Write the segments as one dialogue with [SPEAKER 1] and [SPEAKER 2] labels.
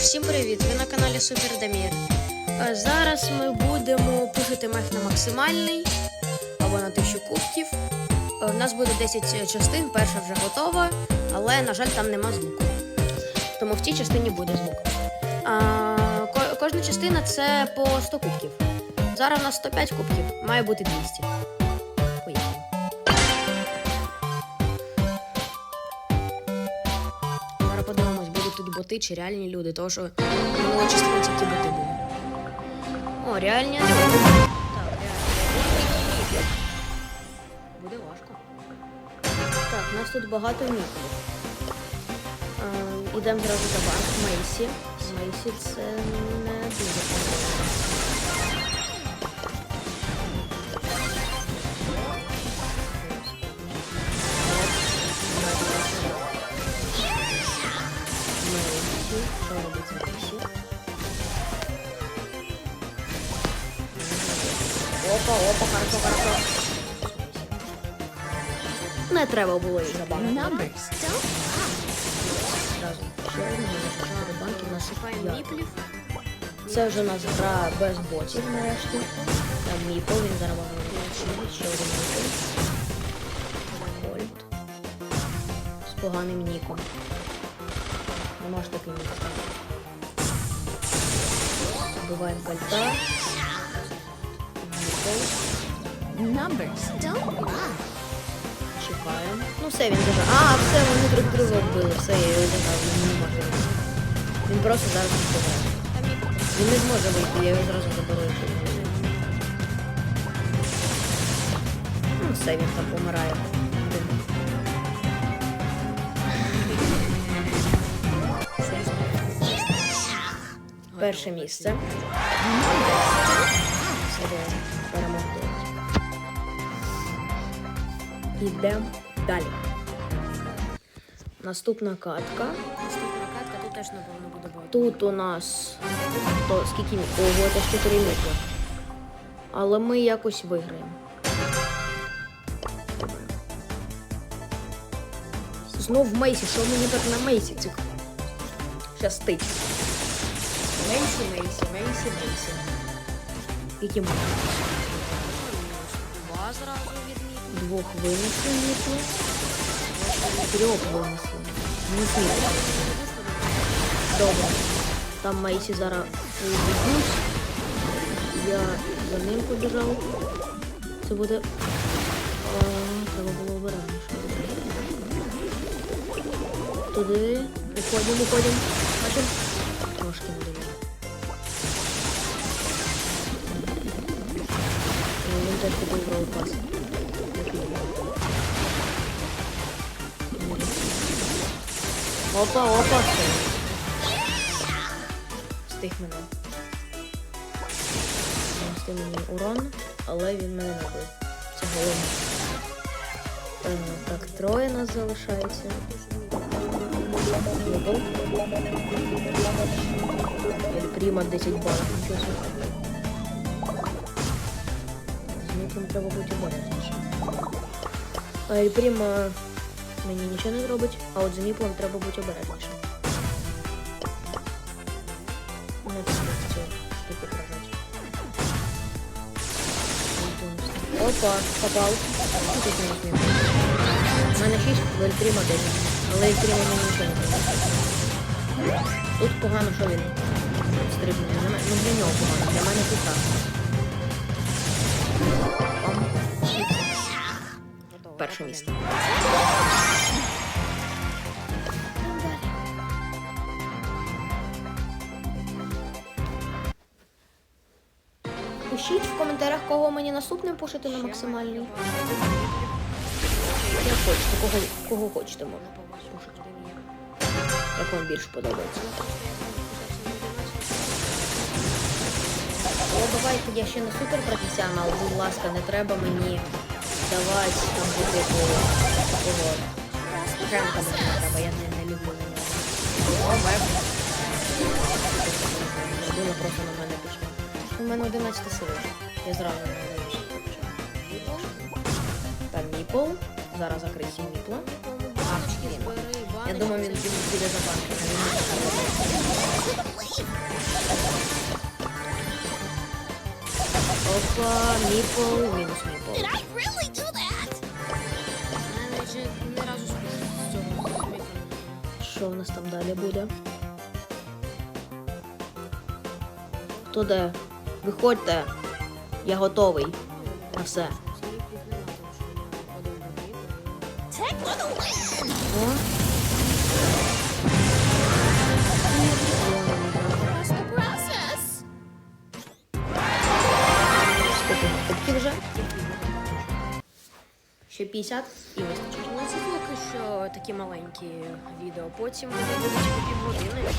[SPEAKER 1] всім привіт! Ви на каналі Супер Дамір. Е, Зараз ми будемо пушити мех на максимальний або на 1000 кубків. Е, У нас буде 10 частин, перша вже готова, але, на жаль, там нема звуку. Тому в цій частині буде звук. Кожна частина це по 100 кубків. Зараз у нас 105 кубків, має бути 200. Боти чи реальні люди, тому що минуло частина тільки боти були. О, реальні люди. Так, реальні. Буде важко. Так, у нас тут багато міфів. Ідемо зразу до банк. Мейсі. Мейсі це не дуже Не треба було їх міплів. Це вже нас гра без ботів нарешті. Там міпл, він вам. Ще один міпл. З поганим ніком. Не можеш такий нік. Вбиваємо кольта. Міпл.
[SPEAKER 2] Numbers don't lie.
[SPEAKER 1] Чекаємо. Ну все, він дуже. А, все, вони друг друга вбили. Все, я його заграв, він не може вийти. Він просто зараз не вбиває. Він не зможе вийти, я його зразу заберу. Ну, все, він там помирає. Перше місце. Йдемо далі. Наступна катка.
[SPEAKER 3] Наступна катка, тут теж напевно буде багато.
[SPEAKER 1] Тут у нас то скільки Ого, це ж 4 мітри. Але ми якось виграємо. Знов Мейсі, що мені так на Мейсі цих щастить. Мейсі, Мейсі, Мейсі, Мейсі. Скільки ми?
[SPEAKER 3] Два зразу відмітили.
[SPEAKER 1] Двох винесли мітли. Трьох винесли. Не зміг. Добре. Там Мейсі зараз убіжуть. Я за ним побіжав. Це буде. А, треба було обережніше. Туди. Уходимо, уходимо. Бачимо? Трошки не довели. Він теж піде в пас. Опа, опа. Встиг мене. Нанести мені урон, але він мене не бив. Це головне. Е, так, троє нас залишається. Ельпріма 10 балів. Нічого. З Мітлом треба бути обережніше. Ельпріма мені нічого не зробить, а от з Міплом треба бути обережніше. Не треба в цю штуку прожати. Опа, попав. У мене 6, в Ельпріма 10. Але Ельпріма мені нічого не зробить. Тут погано, що він стрибнув. Ну для нього погано, для мене тут так. Перше місце. Пишіть в коментарях, кого мені наступним пушити на максимальний. Як хочете, кого, кого хочете можна пушити. Як вам більше подобається. О, давайте я ще не супер професіонал, будь ласка, не треба мені давати там по такого Френка мені треба, я не, не люблю на нього. Людина просто на мене пішла. У мене 11 сили. Я зразу не знаю. Там міпл. Зараз закриті міпла. Я думаю, він піде за банком. Опа, міпл, мінус міпл. Що в нас там далі буде? Хто де? Виходьте. Я готовий. На все. О. Ще 50 і
[SPEAKER 3] це поки що такі маленькі відео. Потім вони будуть по півгодини.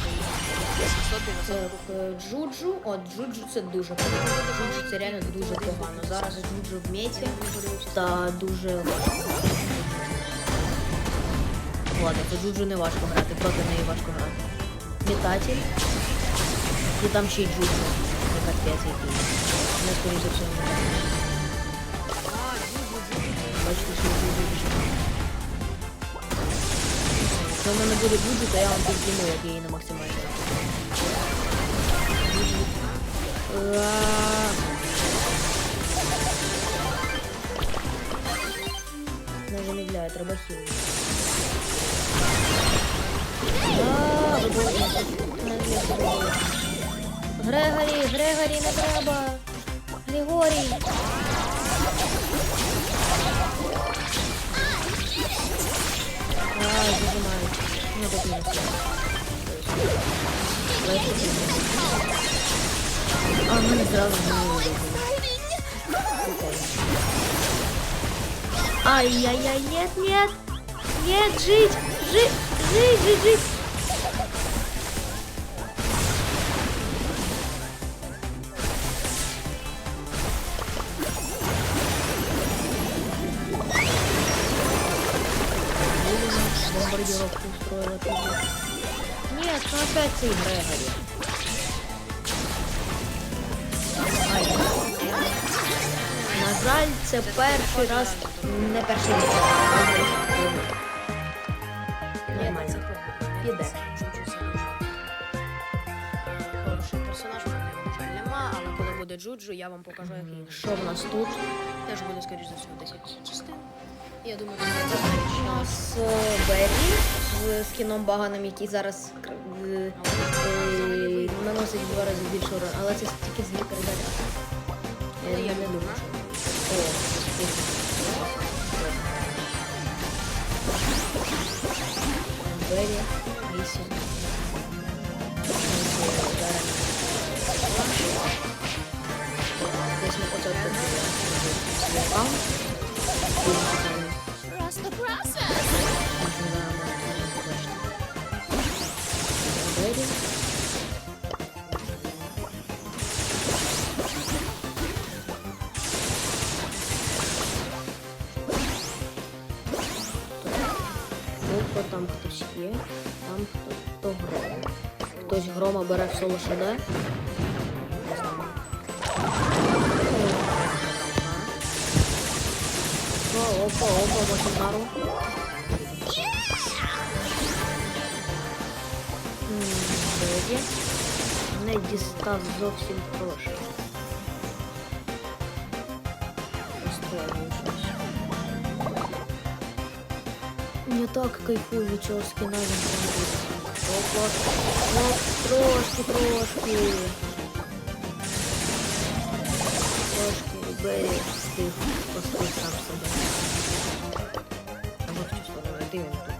[SPEAKER 3] 790
[SPEAKER 1] Так, е, Джуджу. От Джуджу це дуже погано. Джуджу це реально дуже погано. Зараз Джуджу в меті та дуже важко. Ладно, по Джуджу не важко грати, проти неї важко грати. Метатель. І там ще й Джуджу. Не капець який. Не скоріше за все не. Бачите, що Джуджу дуже. Якщо в мене буде Джуджу, то я вам підзніму, як я її на максимальній. Ура! Не замедляє, треба хіл. А, ви бачите, не. Грегорі, Грегорі, не треба. Ну, так не все. А, в мене зразу не вийде. Ай-яй-яй, нет, нет. Нет, жить, жить, жить, Бомбардировку устроила тут. Нет, ну опять ты, Грегори. Ай. На жаль, це перший раз, не перший раз. Нормально. Піде.
[SPEAKER 3] Хороший персонаж, мене, на нема, але коли буде Джуджу, я вам покажу, який він.
[SPEAKER 1] Що в нас тут?
[SPEAKER 3] Теж буде, скоріш за все, 10 частин. Я думаю, це
[SPEAKER 1] У
[SPEAKER 3] не
[SPEAKER 1] нас е, Беррі з скіном баганим, який зараз е, е, наносить в два рази більше урон, але це тільки з передачі.
[SPEAKER 3] Але я
[SPEAKER 1] не думаю. О, спасибо. Беррі, вісім. Десь на початку свій
[SPEAKER 2] process.
[SPEAKER 1] Двері. Опа, там хтось є, там хто, хто гром. Хтось грома бере в соло Опа, опа, опа, Машинару. Беді. Не дістав зовсім трошки. Розстроюю щось. Не так кайфую від цього скіна він там Опа. Ну, трошки, трошки. Трошки Беррі Встиг спасти сам себе. Або в цю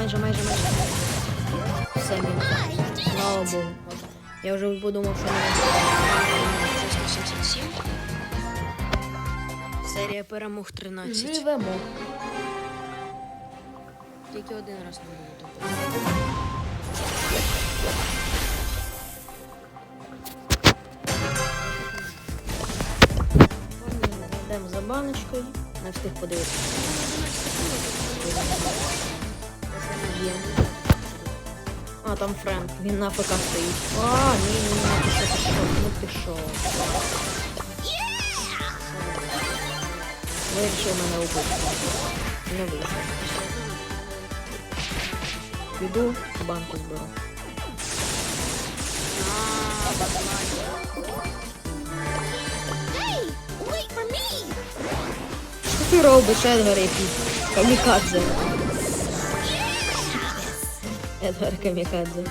[SPEAKER 1] майже, майже, майже. Все. Слава Богу. Я вже подумав, що мене
[SPEAKER 3] 377. Серія перемог 13.
[SPEAKER 1] живемо.
[SPEAKER 3] Тільки один раз не було такого.
[SPEAKER 1] Йдемо за баночкою. Не встиг подивитися. Є. А, там Френк, він на АФК стоїть. А, ні, ні, ні, пішов, пішов, не пішов. Вирішив мене убити. Не вийшов. Піду, банку зберу. Що ти робиш, Едгар якийсь? Камікадзе. Едгар Камікадзе.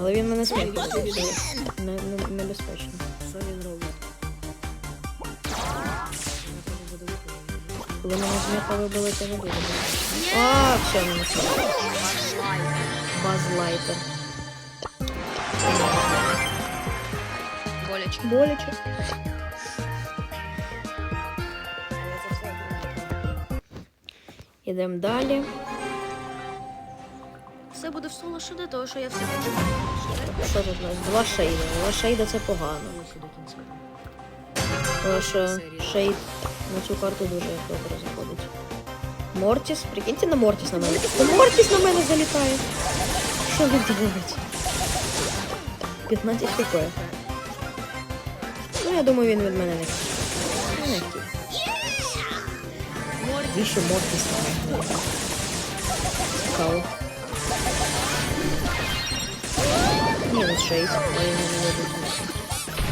[SPEAKER 1] Але він мене не, небезпечно. Що він робить? Коли мене зміха вибили, то не буде. А, все, мене сміхає. Базлайтер.
[SPEAKER 3] Боляче.
[SPEAKER 1] Боляче. Ідемо далі.
[SPEAKER 3] Все буде в соло шиде, тому що я все хочу.
[SPEAKER 1] Що тут у нас? Два шейда. Два шейда це погано. Тому що шейд на цю карту дуже добре заходить. Мортіс, прикиньте на Мортіс на мене. Та Мортіс на мене залітає. Що він робить? 15 хп. Ну, я думаю, він від мене не. Ну, Більше Мортіс на мене. Цікаво. Ні, не шейд, але я не веду.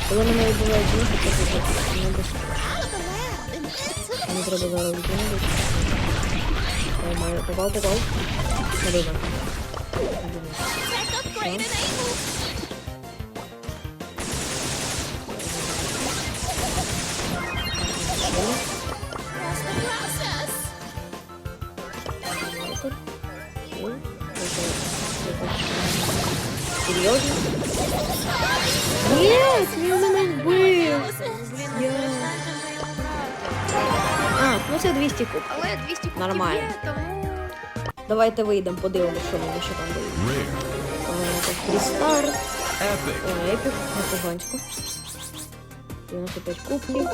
[SPEAKER 1] Коли мене вибивають зміхи, це дуже небезпечно.
[SPEAKER 4] Out of the lab and into the
[SPEAKER 1] Мені треба зараз виконувати. Я маю попав, попав. Ні, він мене вбив. А, ну це 200 куб.
[SPEAKER 3] Але 200 кубків
[SPEAKER 1] Нормально.
[SPEAKER 3] є, тому
[SPEAKER 1] Давайте вийдемо, подивимося, що мені ще там дають. Крістар. О, епік, непоганську. 95 кубків. Ем,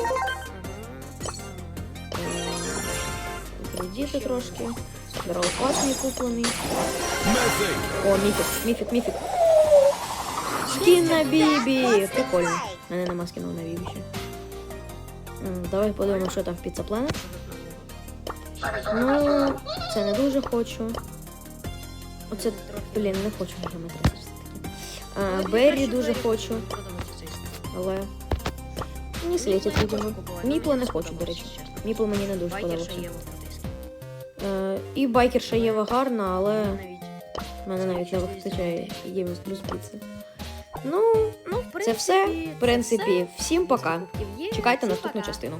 [SPEAKER 1] Кредити трошки. Дралпас мій куплений. О, міфік, міфік, міфік. Скін на Бібі! Прикольно. У мене нема скіну на Бібі ще. Давай подивимося, що там в Pizza Planet. Ну, це не дуже хочу. Оце, блін, не хочу геометричні все-таки. А, Беррі дуже хочу, але не світять, видимо. Міпла не хочу, до речі. Міпла мені не дуже подобається. Е, і байкерша Єва гарна, але в мене навіть не вистачає Єви з плюс піци. Ну,
[SPEAKER 3] Ну, в
[SPEAKER 1] це все. В принципі, всім пока. Чекайте наступну частину.